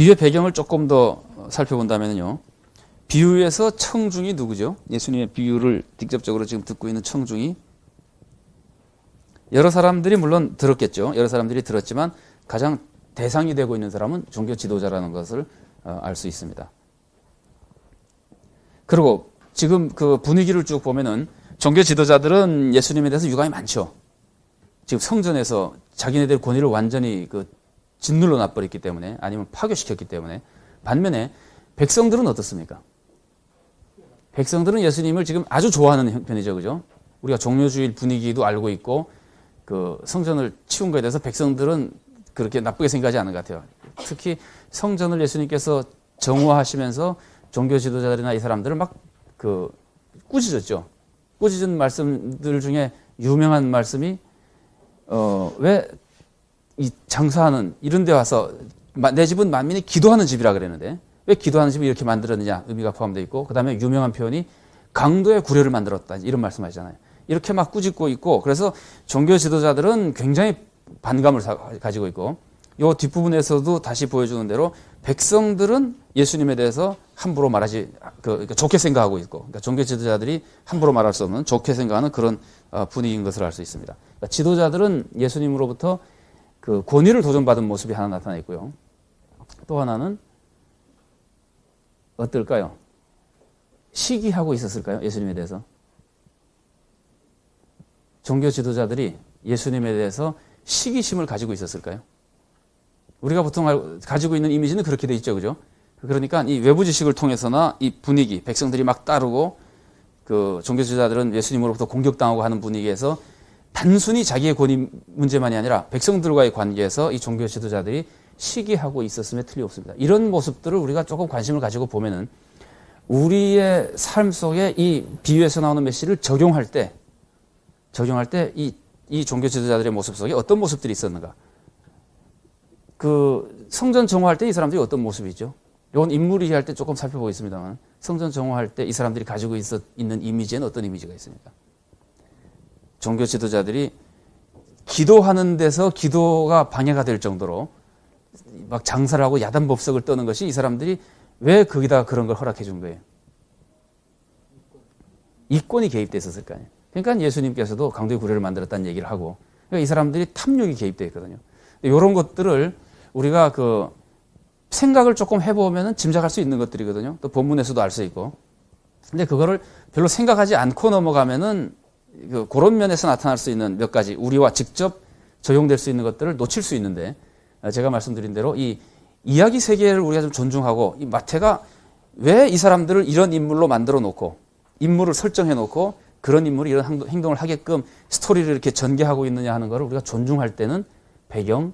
비유의 배경을 조금 더 살펴본다면요. 비유에서 청중이 누구죠? 예수님의 비유를 직접적으로 지금 듣고 있는 청중이 여러 사람들이 물론 들었겠죠. 여러 사람들이 들었지만 가장 대상이 되고 있는 사람은 종교 지도자라는 것을 어, 알수 있습니다. 그리고 지금 그 분위기를 쭉 보면은 종교 지도자들은 예수님에 대해서 유감이 많죠. 지금 성전에서 자기네들 권위를 완전히 그 짓눌러 놔버렸기 때문에 아니면 파괴시켰기 때문에 반면에 백성들은 어떻습니까? 백성들은 예수님을 지금 아주 좋아하는 편이죠, 그죠? 우리가 종료주일 분위기도 알고 있고 그 성전을 치운 것에 대해서 백성들은 그렇게 나쁘게 생각하지 않은 것 같아요. 특히 성전을 예수님께서 정화하시면서 종교 지도자들이나 이 사람들을 막 그 꾸짖었죠. 꾸짖은 말씀들 중에 유명한 말씀이 어, 왜 이 장사하는 이런 데 와서 내 집은 만민이 기도하는 집이라 그랬는데 왜 기도하는 집을 이렇게 만들었느냐 의미가 포함되어 있고 그다음에 유명한 표현이 강도의 구려를 만들었다 이런 말씀하시잖아요. 이렇게 막 꾸짖고 있고 그래서 종교 지도자들은 굉장히 반감을 가지고 있고 이 뒷부분에서도 다시 보여주는 대로 백성들은 예수님에 대해서 함부로 말하지 그, 그러니까 좋게 생각하고 있고 그러니까 종교 지도자들이 함부로 말할 수 없는 좋게 생각하는 그런 어, 분위기인 것을 알 수 있습니다. 그러니까 지도자들은 예수님으로부터 그 권위를 도전받은 모습이 하나 나타나 있고요. 또 하나는 어떨까요? 시기하고 있었을까요? 예수님에 대해서. 종교 지도자들이 예수님에 대해서 시기심을 가지고 있었을까요? 우리가 보통 가지고 있는 이미지는 그렇게 돼 있죠, 그죠? 그러니까 이 외부 지식을 통해서나 이 분위기, 백성들이 막 따르고 그 종교 지도자들은 예수님으로부터 공격당하고 하는 분위기에서 단순히 자기의 권위 문제만이 아니라 백성들과의 관계에서 이 종교 지도자들이 시기하고 있었음에 틀림없습니다. 이런 모습들을 우리가 조금 관심을 가지고 보면은 우리의 삶 속에 이 비유에서 나오는 메시를 적용할 때 적용할 때 이 이 종교 지도자들의 모습 속에 어떤 모습들이 있었는가? 그 성전 정화할 때 이 사람들이 어떤 모습이죠? 이건 인물이 할때 조금 살펴보겠습니다만 성전 정화할 때 이 사람들이 가지고 있었, 있는 이미지에는 어떤 이미지가 있습니까? 종교 지도자들이 기도하는 데서 기도가 방해가 될 정도로 막 장사를 하고 야단 법석을 떠는 것이 이 사람들이 왜 거기다 그런 걸 허락해 준 거예요? 이권이 개입돼 있었을 거 아니에요. 그러니까 예수님께서도 강도의 구례를 만들었다는 얘기를 하고 그러니까 이 사람들이 탐욕이 개입돼 있거든요. 이런 것들을 우리가 그 생각을 조금 해보면 짐작할 수 있는 것들이거든요. 또 본문에서도 알 수 있고. 근데 그거를 별로 생각하지 않고 넘어가면은 그 그런 면에서 나타날 수 있는 몇 가지 우리와 직접 적용될 수 있는 것들을 놓칠 수 있는데 제가 말씀드린 대로 이 이야기 세계를 우리가 좀 존중하고 이 마태가 왜 이 사람들을 이런 인물로 만들어 놓고 인물을 설정해 놓고 그런 인물이 이런 행동을 하게끔 스토리를 이렇게 전개하고 있느냐 하는 것을 우리가 존중할 때는 배경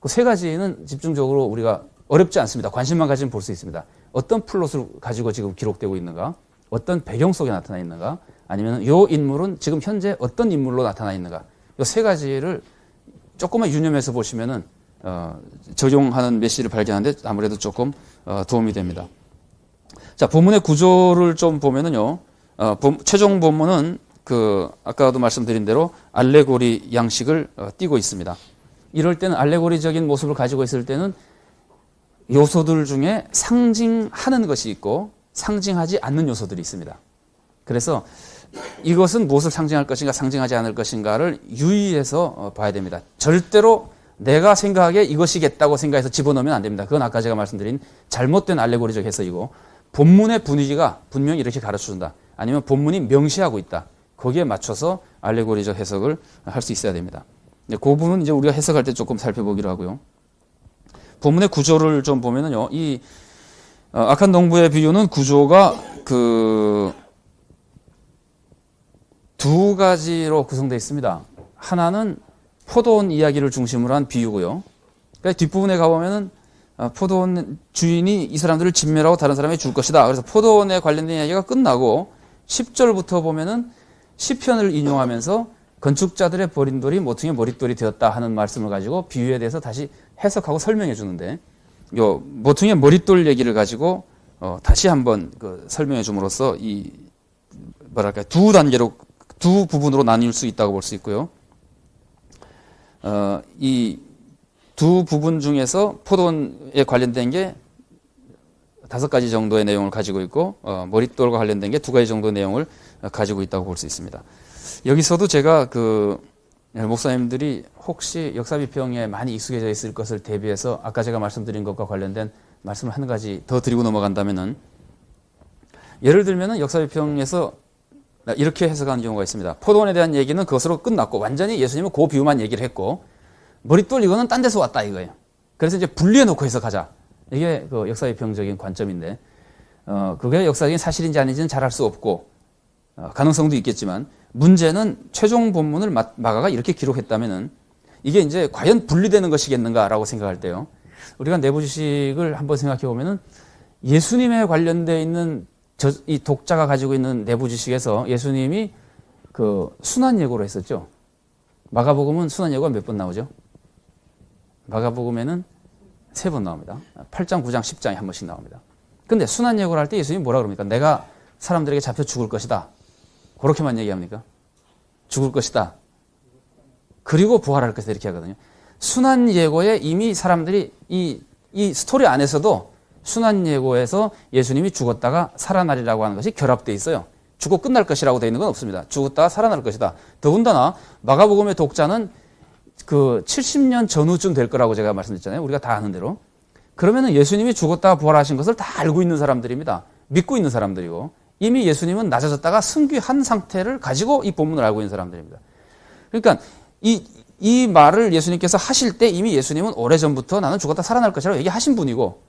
그 세 가지는 집중적으로 우리가 어렵지 않습니다. 관심만 가지면 볼 수 있습니다. 어떤 플롯을 가지고 지금 기록되고 있는가? 어떤 배경 속에 나타나 있는가? 아니면 이 인물은 지금 현재 어떤 인물로 나타나 있는가? 이세 가지를 조금만 유념해서 보시면은 어, 적용하는 메시지를 발견하는데 아무래도 조금 어, 도움이 됩니다. 자, 본문의 구조를 좀 보면은요, 어, 본, 최종 본문은 그 아까도 말씀드린 대로 알레고리 양식을 어, 띠고 있습니다. 이럴 때는 알레고리적인 모습을 가지고 있을 때는 요소들 중에 상징하는 것이 있고 상징하지 않는 요소들이 있습니다. 그래서 이것은 무엇을 상징할 것인가 상징하지 않을 것인가를 유의해서 어, 봐야 됩니다. 절대로 내가 생각하기에 이것이겠다고 생각해서 집어넣으면 안 됩니다. 그건 아까 제가 말씀드린 잘못된 알레고리적 해석이고 본문의 분위기가 분명히 이렇게 가르쳐준다. 아니면 본문이 명시하고 있다. 거기에 맞춰서 알레고리적 해석을 할 수 있어야 됩니다. 그 부분은 이제 우리가 해석할 때 조금 살펴보기로 하고요. 본문의 구조를 좀 보면은요, 이 어, 악한 농부의 비유는 구조가 그 두 가지로 구성되어 있습니다. 하나는 포도원 이야기를 중심으로 한 비유고요. 그러니까 뒷부분에 가보면은 어, 포도원 주인이 이 사람들을 진멸하고 다른 사람에게 줄 것이다. 그래서 포도원에 관련된 이야기가 끝나고 10절 부터 보면은 시편을 인용하면서 건축자들의 버린 돌이 모퉁이 머릿돌이 되었다 하는 말씀을 가지고 비유에 대해서 다시 해석하고 설명해 주는데 요 모퉁이 머릿돌 얘기를 가지고 어, 다시 한번 그 설명해 줌으로써 이 뭐랄까 두 단계로 두 부분으로 나뉠 수 있다고 볼 수 있고요. 어, 이 두 부분 중에서 포도원에 관련된 게 다섯 가지 정도의 내용을 가지고 있고 어, 머릿돌과 관련된 게 두 가지 정도 의 내용을 가지고 있다고 볼 수 있습니다. 여기서도 제가 그 목사님들이 혹시 역사 비평에 많이 익숙해져 있을 것을 대비해서 아까 제가 말씀드린 것과 관련된 말씀을 한 가지 더 드리고 넘어간다면은 예를 들면은 역사 비평에서 이렇게 해석하는 경우가 있습니다. 포도원에 대한 얘기는 그것으로 끝났고 완전히 예수님은 그 비유만 얘기를 했고 머릿돌 이거는 딴 데서 왔다 이거예요. 그래서 이제 분리해 놓고 해석하자. 이게 그 역사 비평적인 관점인데 어 그게 역사적인 사실인지 아닌지는 잘 알 수 없고 어, 가능성도 있겠지만 문제는 최종 본문을 마가가 이렇게 기록했다면은 이게 이제 과연 분리되는 것이겠는가라고 생각할 때요. 우리가 내부 지식을 한번 생각해 보면은 예수님에 관련돼 있는 저, 이 독자가 가지고 있는 내부 지식에서 예수님이 그 순환 예고로 했었죠. 마가복음은 순환 예고가 몇 번 나오죠? 마가복음에는 세 번 나옵니다. 8장, 9장, 10장에 한 번씩 나옵니다. 근데 순환 예고를 할 때 예수님이 뭐라 그럽니까? 내가 사람들에게 잡혀 죽을 것이다. 그렇게만 얘기합니까? 죽을 것이다. 그리고 부활할 것이다. 이렇게 하거든요. 순환 예고에 이미 사람들이 이, 이 스토리 안에서도 순환 예고에서 예수님이 죽었다가 살아나리라고 하는 것이 결합되어 있어요. 죽고 끝날 것이라고 되어 있는 건 없습니다. 죽었다가 살아날 것이다. 더군다나 마가복음의 독자는 그 70년 전후쯤 될 거라고 제가 말씀드렸잖아요. 우리가 다 아는 대로. 그러면은 예수님이 죽었다가 부활하신 것을 다 알고 있는 사람들입니다. 믿고 있는 사람들이고 이미 예수님은 낮아졌다가 승귀한 상태를 가지고 이 본문을 알고 있는 사람들입니다. 그러니까 이, 이 말을 예수님께서 하실 때 이미 예수님은 오래전부터 나는 죽었다 살아날 것이라고 얘기하신 분이고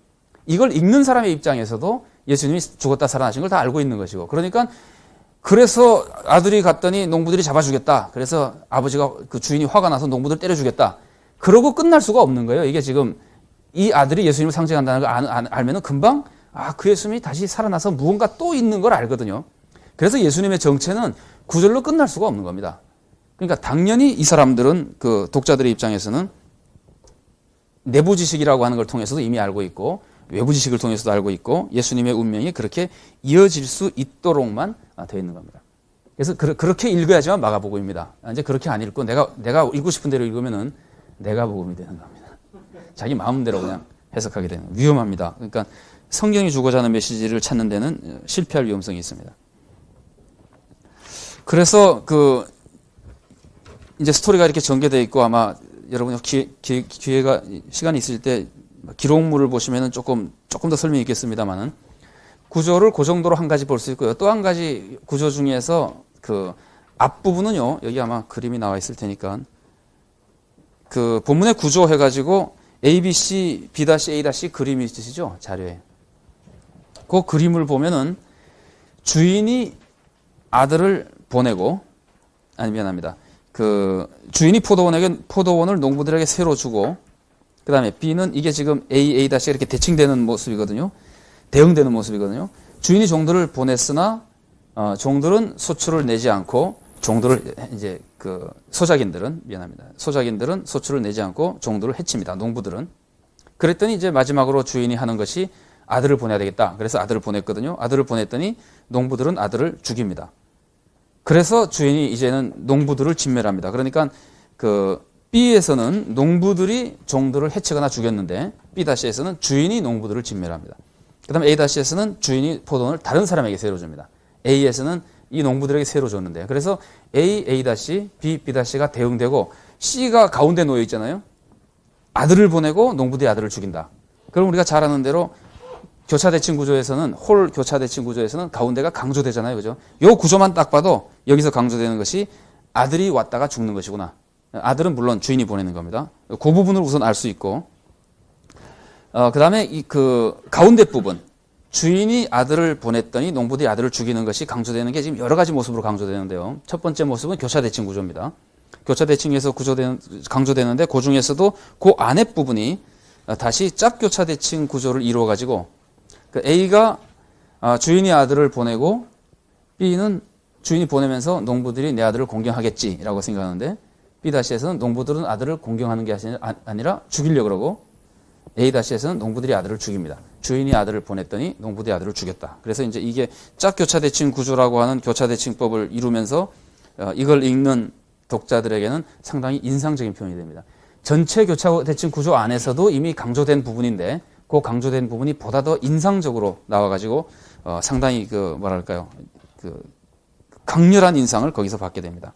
이걸 읽는 사람의 입장에서도 예수님이 죽었다 살아나신 걸 다 알고 있는 것이고 그러니까 그래서 아들이 갔더니 농부들이 잡아주겠다. 그래서 아버지가 그 주인이 화가 나서 농부들 때려주겠다. 그러고 끝날 수가 없는 거예요. 이게 지금 이 아들이 예수님을 상징한다는 걸 알면은 금방 아, 그 예수님이 다시 살아나서 무언가 또 있는 걸 알거든요. 그래서 예수님의 정체는 구절로 끝날 수가 없는 겁니다. 그러니까 당연히 이 사람들은 그 독자들의 입장에서는 내부 지식이라고 하는 걸 통해서도 이미 알고 있고 외부 지식을 통해서도 알고 있고 예수님의 운명이 그렇게 이어질 수 있도록만 되어 있는 겁니다. 그래서 그, 렇게 읽어야지만 마가복음입니다. 이제 그렇게 안 읽고 내가 내가 읽고 싶은 대로 읽으면은 내가 복음이 되는 겁니다. 자기 마음대로 그냥 해석하게 되는 위험합니다. 그러니까 성경이 주고자 하는 메시지를 찾는 데는 실패할 위험성이 있습니다. 그래서 그 이제 스토리가 이렇게 전개되어 있고 아마 여러분이 기회, 기회가 시간이 있을 때 기록물을 보시면은 조금 조금 더 설명이 있겠습니다만은 구조를 그 정도로 한 가지 볼 수 있고요. 또 한 가지 구조 중에서 그 앞부분은요. 여기 아마 그림이 나와 있을 테니까 그 본문의 구조 해가지고 A, B, C, B, A, 그림이 있으시죠? 자료에. 그 그림을 보면은 주인이 아들을 보내고 아니 미안합니다. 그 주인이 포도원에게 포도원을 농부들에게 새로 주고 그 다음에 B는 이게 지금 A A 다시 이렇게 대칭되는 모습이거든요. 대응되는 모습이거든요. 주인이 종들을 보냈으나 어, 종들은 소출을 내지 않고 종들을 이제 그 소작인들은 미안합니다. 소작인들은 소출을 내지 않고 종들을 해칩니다. 농부들은 그랬더니 이제 마지막으로 주인이 하는 것이 아들을 보내야 되겠다. 그래서 아들을 보냈거든요. 아들을 보냈더니 농부들은 아들을 죽입니다. 그래서 주인이 이제는 농부들을 진멸합니다. 그러니까 그 B에서는 농부들이 종들을 해치거나 죽였는데 B-에서는 주인이 농부들을 진멸합니다. 그 다음에 A-에서는 주인이 포도원을 다른 사람에게 새로 줍니다. A에서는 이 농부들에게 새로 줬는데 그래서 A, A-, B, B-가 대응되고 C가 가운데 놓여 있잖아요. 아들을 보내고 농부들이 아들을 죽인다. 그럼 우리가 잘 아는 대로 교차 대칭 구조에서는 홀 교차 대칭 구조에서는 가운데가 강조되잖아요. 그죠? 요 구조만 딱 봐도 여기서 강조되는 것이 아들이 왔다가 죽는 것이구나. 아들은 물론 주인이 보내는 겁니다. 그 부분을 우선 알 수 있고 어, 그 다음에 이 그 가운데 부분 주인이 아들을 보냈더니 농부들이 아들을 죽이는 것이 강조되는 게 지금 여러 가지 모습으로 강조되는데요. 첫 번째 모습은 교차 대칭 구조입니다. 교차 대칭에서 구조되는 강조되는데 그 중에서도 그 안에 부분이 다시 짝교차 대칭 구조를 이루어 가지고 그 A가 아, 주인이 아들을 보내고 B는 주인이 보내면서 농부들이 내 아들을 공경하겠지라고 생각하는데 B-에서는 농부들은 아들을 공경하는 게 아니라 죽이려 그러고 A-에서는 농부들이 아들을 죽입니다. 주인이 아들을 보냈더니 농부들이 아들을 죽였다. 그래서 이제 이게 짝교차 대칭 구조라고 하는 교차 대칭법을 이루면서 어, 이걸 읽는 독자들에게는 상당히 인상적인 표현이 됩니다. 전체 교차 대칭 구조 안에서도 이미 강조된 부분인데 그 강조된 부분이 보다 더 인상적으로 나와가지고 어, 상당히 그 뭐랄까요 그 강렬한 인상을 거기서 받게 됩니다.